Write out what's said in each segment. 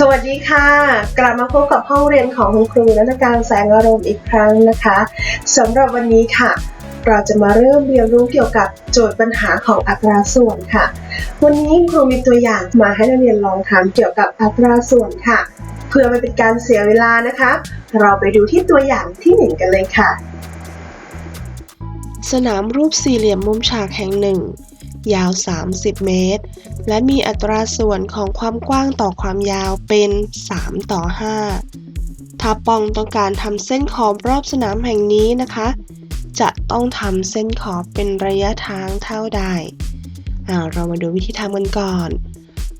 สวัสดีค่ะ กลับมาพบกับห้องเรียนของคุณครูนันทการแสงอารมณ์อีกครั้งนะคะสำหรับวันนี้ค่ะ เราจะมาเริ่มเรียนรู้เกี่ยวกับโจทย์ปัญหาของอัตราส่วนค่ะ วันนี้ครูมีตัวอย่างมาให้นักเรียนลองทำเกี่ยวกับอัตราส่วนค่ะ เพื่อไม่เป็นการเสียเวลานะคะ เราไปดูที่ตัวอย่างที่หนึ่งกันเลยค่ะ สนามรูปสี่เหลี่ยมมุมฉากแห่งหนึ่ง ยาว 30 เมตร และมีอัตราส่วนของความกว้างต่อความยาวเป็น 3 ต่อ 5 ถ้าปองต้องการทำเส้นขอบรอบสนามแห่งนี้นะคะ จะต้องทำเส้นขอบเป็นระยะทางเท่าใดอ่าเรามาดูวิธีทำกันก่อน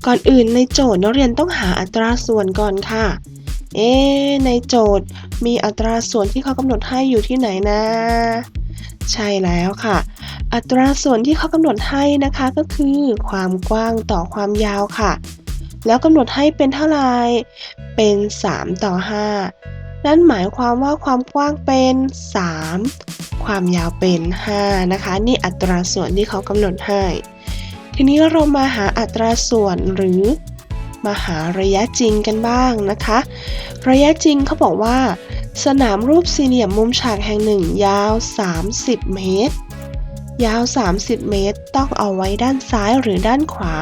ก่อนอื่นในโจทย์นักเรียนต้องหาอัตราส่วนก่อนค่ะ เอ๊ในโจทย์มีอัตราส่วนที่เขากำหนดให้อยู่ที่ไหนนะ ใช่แล้วค่ะ อัตราส่วนที่เขากำหนดให้นะคะก็คือความกว้างต่อความยาวค่ะ แล้วกำหนดให้เป็นเท่าไหร่เป็น 3 ต่อ 5 นั่นหมายความว่าความกว้างเป็น 3 ความยาวเป็น 5 นะคะ นี่อัตราส่วนที่เขากำหนดให้ ทีนี้เรามาหาอัตราส่วนหรือมาหาระยะจริงกันบ้างนะคะ ระยะจริงเขาบอกว่า สนามรูปสี่เหลี่ยมมุมฉากแห่งหนึ่งยาว 30 เมตร ยาว 30 เมตร ต้องเอาไว้ด้านซ้ายหรือด้านขวา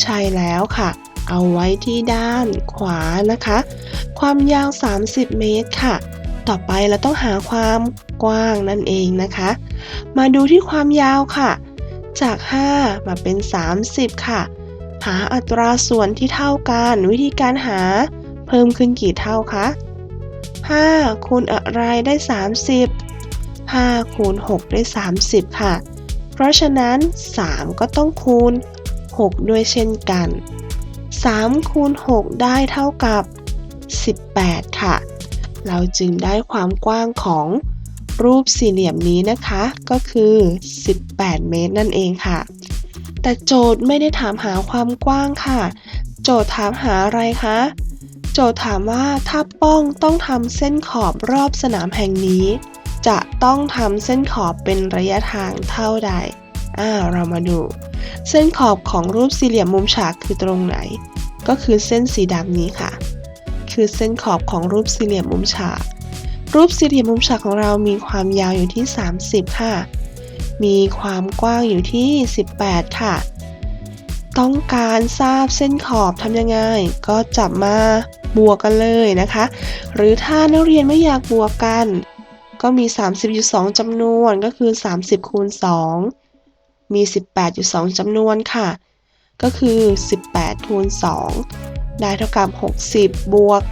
ใช่แล้วค่ะ เอาไว้ที่ด้านขวานะคะ ความยาว 30 เมตรค่ะ ต่อไปเราต้องหาความกว้างนั่นเองนะคะ มาดูที่ความยาวค่ะ จาก 5 มาเป็น 30 ค่ะ หาอัตราส่วนที่เท่ากัน วิธีการหาเพิ่มขึ้นกี่เท่าคะ5คูณอะไรได้ 30 5 คูณ6ได้30 ค่ะ เพราะฉะนั้น 3 ก็ต้องคูณ 6 ด้วยเช่นกัน 3 คูณ 6 ได้เท่ากับ 18 ค่ะ เราจึงได้ความกว้างของรูปสี่เหลี่ยมนี้นะคะ ก็คือ 18 เมตรนั่นเองค่ะ แต่โจทย์ไม่ได้ถามหาความกว้างค่ะ โจทย์ถามหาอะไรคะโจทย์ถามว่าถ้าป้องต้องทำเส้นขอบรอบสนามแห่งนี้ จะต้องทำเส้นขอบเป็นระยะทางเท่าใด อ่า เรามาดู เส้นขอบของรูปสี่เหลี่ยมมุมฉากคือตรงไหน ก็คือเส้นสีดำนี้ค่ะ คือเส้นขอบของรูปสี่เหลี่ยมมุมฉาก รูปสี่เหลี่ยมมุมฉากของเรามีความยาวอยู่ที่ 30 ค่ะ มีความกว้างอยู่ที่ 18 ค่ะ ต้องการทราบเส้นขอบทำยังไง ก็จับมาบวกกันเลยนะคะ หรือถ้านักเรียนไม่อยากบวกกัน ก็มี 30อยู่2จำนวนก็คือ 30คูณ2มี 18อยู่2จำนวนค่ะ ก็คือ 18คูณ2ได้เท่ากับ 60 บวก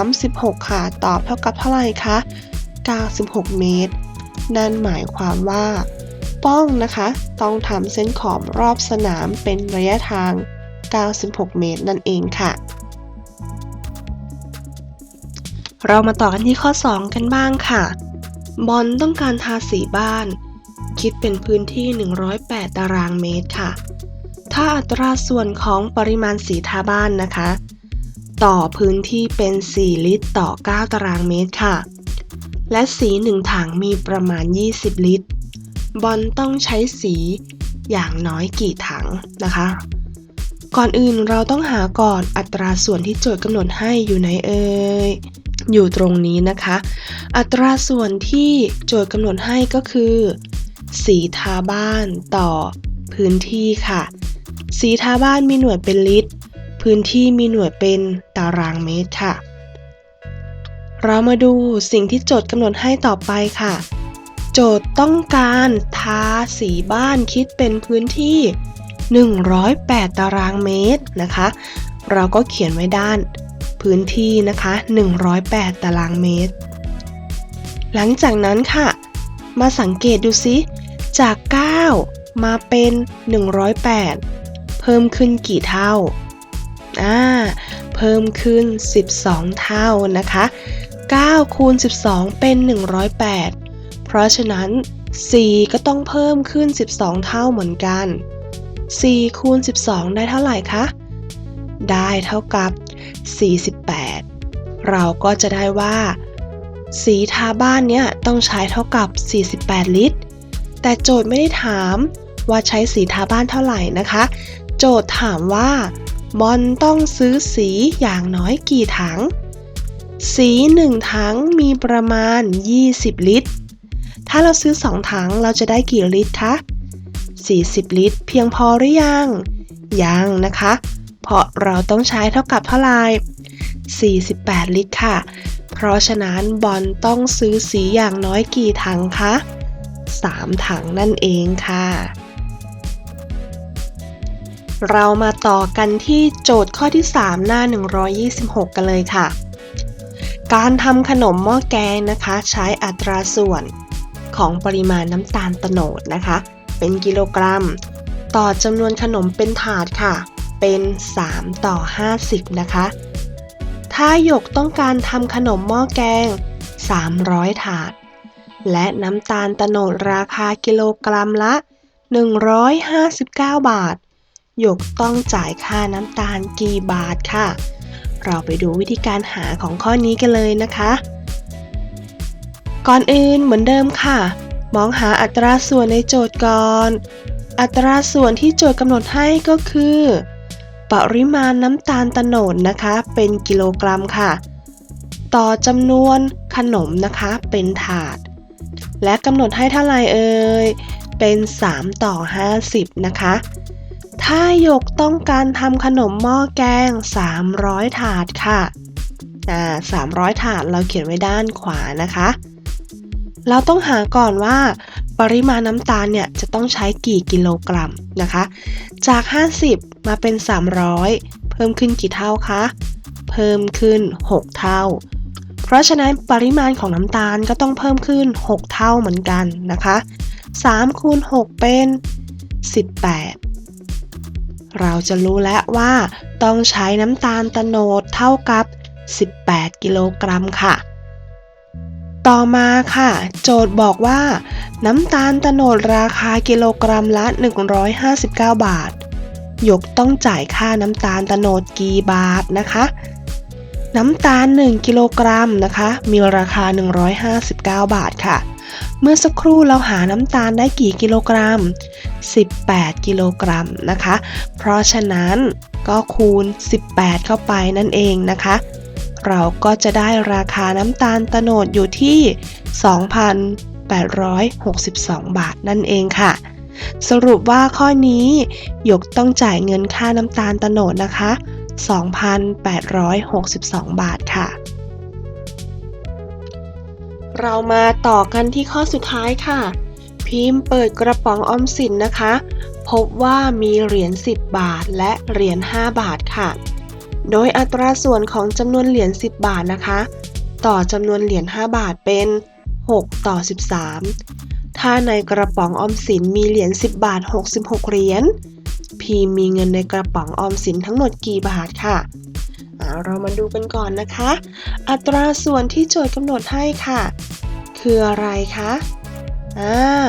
36 ค่ะ ตอบเท่ากับเท่าไหร่คะ 96 เมตร นั่นหมายความว่า ป้องนะคะ ต้องทำเส้นขอบรอบสนามเป็นระยะทาง 96 เมตรนั่นเองค่ะเรามาต่อกันที่ข้อ 2 กันบ้างค่ะ บอลต้องการทาสีบ้าน คิดเป็นพื้นที่ 108 ตารางเมตรค่ะ ถ้าอัตราส่วนของปริมาณสีทาบ้านนะคะ ต่อพื้นที่เป็น 4 ลิตรต่อ 9 ตารางเมตรค่ะ และสีหนึ่งถังมีประมาณ 20 ลิตร บอลต้องใช้สีอย่างน้อยกี่ถังนะคะ ก่อนอื่นเราต้องหาก่อนอัตราส่วนที่โจทย์กำหนดให้อยู่ไหนเอ่ย อยู่ตรงนี้นะคะ อัตราส่วนที่โจทย์กำหนดให้ก็คือ สีทาบ้านต่อพื้นที่ค่ะ สีทาบ้านมีหน่วยเป็นลิตร พื้นที่มีหน่วยเป็นตารางเมตรค่ะ เรามาดูสิ่งที่โจทย์กำหนดให้ต่อไปค่ะ โจทย์ต้องการทาสีบ้านคิดเป็นพื้นที่ 108 ตารางเมตรนะคะ เราก็เขียนไว้ด้าน พื้นที่นะคะ 108 ตารางเมตร หลังจากนั้นค่ะ มาสังเกตดูซิ จาก 9 มาเป็น 108 เพิ่มขึ้นกี่เท่า อ่า เพิ่มขึ้น 12 เท่านะคะ 9 คูณ 12 เป็น 108 เพราะฉะนั้น 4 ก็ต้องเพิ่มขึ้น 12 เท่าเหมือนกัน4คูณ12 ได้เท่าไหร่คะ ได้เท่ากับ 48 เราก็จะได้ว่า สีทาบ้านเนี่ยต้องใช้เท่ากับ 48 ลิตร แต่โจทย์ไม่ได้ถามว่าใช้สีทาบ้านเท่าไหร่นะคะ โจทย์ถามว่าบอลต้องซื้อสีอย่างน้อยกี่ถัง สีหนึ่งถังมีประมาณ 20 ลิตร ถ้าเราซื้อ2ถังเราจะได้กี่ลิตรคะ40 ลิตร เพียงพอหรือยัง ยังนะคะ เพราะเราต้องใช้เท่ากับเท่าไหร่48 ลิตรค่ะ เพราะฉะนั้นบอลต้องซื้อสีอย่างน้อยกี่ถังคะ 3 ถังนั่นเองค่ะ เรามาต่อกันที่โจทย์ข้อที่ 3 หน้า 126 กันเลยค่ะ การทำขนมหม้อแกงนะคะ ใช้อัตราส่วนของปริมาณน้ำตาลโตโนดนะคะ เป็นกิโลกรัม ต่อจำนวนขนมเป็นถาดค่ะ เป็น 3 ต่อ 50 นะคะ ถ้าหยกต้องการทำขนมหม้อแกง 300 ถาด และน้ำตาลโตโนดราคากิโลกรัมละ 159 บาท หยกต้องจ่ายค่าน้ำตาลกี่บาทค่ะ เราไปดูวิธีการหาของข้อนี้กันเลยนะคะ ก่อนอื่นเหมือนเดิมค่ะ มองหาอัตราส่วนในโจทย์ก่อนอัตราส่วนที่โจทย์กำหนดให้ก็คือ ปริมาณน้ำตาลตโนดนะคะ เป็นกิโลกรัมค่ะ ต่อจำนวนขนมนะคะเป็นถาด และกำหนดให้เท่าไหร่เอ่ยเป็น 3 ต่อ 50 นะคะ ถ้าหยกต้องการทำขนมหม้อแกง 300 ถาดค่ะอ่า300 ถาดเราเขียนไว้ด้านขวานะคะ เราต้องหาก่อนว่าปริมาณน้ำตาลเนี่ยจะต้องใช้กี่กิโลกรัมนะคะ จาก 50 มาเป็น 300 เพิ่มขึ้นกี่เท่าคะ เพิ่มขึ้น 6 เท่า เพราะฉะนั้นปริมาณของน้ำตาลก็ต้องเพิ่มขึ้น 6 เท่าเหมือนกันนะคะ3คูณ6เป็น 18 เราจะรู้แล้วว่าต้องใช้น้ำตาลตโนดเท่ากับ 18 กิโลกรัมค่ะ ต่อมาค่ะ โจทย์บอกว่า น้ำตาลตโนดราคากิโลกรัมละ 159 บาท ยกต้องจ่ายค่าน้ำตาลโตโนดกี่บาทนะคะ น้ำตาล 1 กิโลกรัมนะคะ มีราคา 159 บาทค่ะ เมื่อสักครู่เราหาน้ำตาลได้กี่กิโลกรัม 18 กิโลกรัมนะคะ เพราะฉะนั้นก็คูณ 18 เข้าไปนั่นเองนะคะ เราก็จะได้ราคาน้ำตาลโตโนดอยู่ที่ 2,862 บาทนั่นเองค่ะ สรุปว่าข้อนี้หยกต้องจ่ายเงินค่าน้ำตาลโตโนดนะคะ 2,862 บาทค่ะ เรามาต่อกันที่ข้อสุดท้ายค่ะ พิมพ์เปิดกระป๋องออมสินนะคะ พบว่ามีเหรียญ 10 บาทและเหรียญ 5 บาทค่ะ โดยอัตราส่วนของจำนวนเหรียญ 10 บาทนะคะ ต่อจำนวนเหรียญ 5 บาทเป็น 6 ต่อ 13 ถ้าในกระป๋องออมสินมีเหรียญ 10 บาท 66 เหรียญ พีมีเงินในกระป๋องออมสินทั้งหมดกี่บาทค่ะอ่าเรามาดูกันก่อนนะคะ อัตราส่วนที่โจทย์กำหนดให้ค่ะ คืออะไรคะอ่า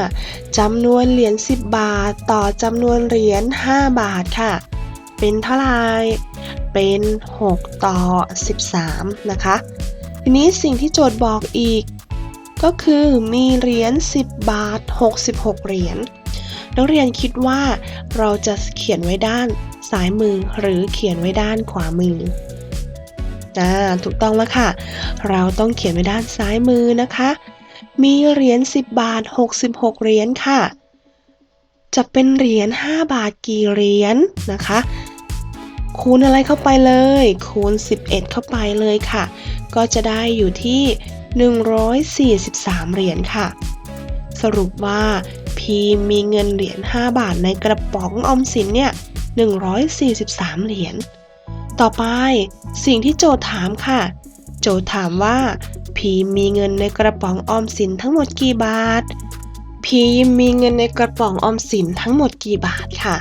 จำนวนเหรียญ 10 บาท ต่อจำนวนเหรียญ 5 บาทค่ะ เป็นเท่าไหร่เป็น 6 ต่อ 13 นะคะ ทีนี้สิ่งที่โจทย์บอกอีก ก็คือมีเหรียญ10 บาท 66 เหรียญนักเรียนคิดว่าเราจะเขียนไว้ด้านซ้ายมือหรือเขียนไว้ด้านขวามืออ่าถูกต้องแล้วค่ะ เราต้องเขียนไว้ด้านซ้ายมือนะคะ มีเหรียญ10 บาท 66 เหรียญค่ะ จะเป็นเหรียญ5บาทกี่เหรียญนะคะ คูณอะไรเข้าไปเลย คูณ 11 เข้าไปเลยค่ะ ก็จะได้อยู่ที่ 143 เหรียญค่ะ สรุปว่าพีมีเงินเหรียญ 5 บาทในกระป๋องออมสินเนี่ย143 เหรียญ ต่อไปสิ่งที่โจถามค่ะ โจถามว่า พีมีเงินในกระป๋องออมสินทั้งหมดกี่บาท พีมีเงินในกระป๋องออมสินทั้งหมดกี่บาทค่ะ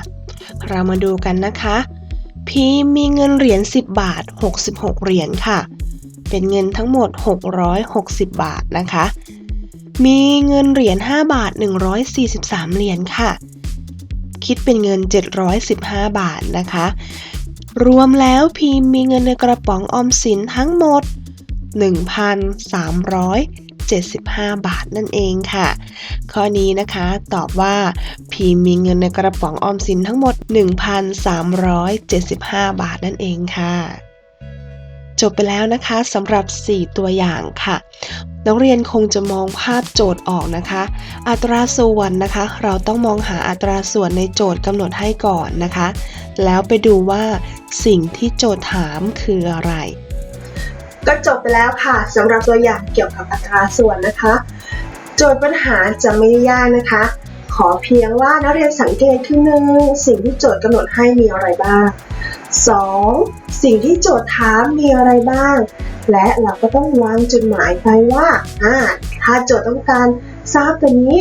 เรามาดูกันนะคะ พีมีเงินเหรียญ 10 บาท 66 เหรียญค่ะ เป็นเงินทั้งหมด 660 บาทนะคะ มีเงินเหรียญ5บาท 143 เหรียญค่ะ คิดเป็นเงิน 715 บาทนะคะ รวมแล้วพีมีเงินในกระป๋องออมสินทั้งหมด 1,375 บาทนั่นเองค่ะ ข้อนี้นะคะตอบว่าพีมีเงินในกระป๋องออมสินทั้งหมด 1,375 บาทนั่นเองค่ะ จบไปแล้วนะคะสำหรับ 4 ตัวอย่างค่ะ นักเรียนคงจะมองภาพโจทย์ออกนะคะ อัตราส่วนนะคะ เราต้องมองหาอัตราส่วนในโจทย์กำหนดให้ก่อนนะคะ แล้วไปดูว่าสิ่งที่โจทย์ถามคืออะไร ก็จบไปแล้วค่ะสำหรับตัวอย่างเกี่ยวกับอัตราส่วนนะคะ โจทย์ปัญหาจะไม่ยากนะคะ ขอเพียงว่านักเรียนสังเกตคือหนึ่งสิ่งที่โจทย์กำหนดให้มีอะไรบ้าง 2. สิ่งที่โจทย์ถามมีอะไรบ้าง และเราก็ต้องวางจุดหมายไปว่าอ่าถ้าโจทย์ต้องการทราบตัวนี้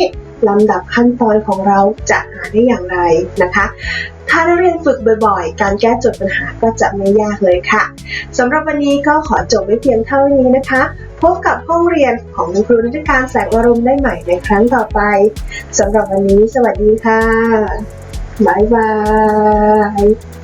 ลำดับขั้นตอนของเราจะหาได้อย่างไรนะคะ ถ้านักเรียนฝึกบ่อยๆ การแก้โจทย์ปัญหาก็จะไม่ยากเลยค่ะสำหรับวันนี้ก็ขอจบไว้เพียงเท่านี้นะคะ พบกับห้องเรียนของคุณครูนิติการแสงอารมณ์ได้ใหม่ในครั้งต่อไปสำหรับวันนี้ สวัสดีค่ะ บ๊ายบาย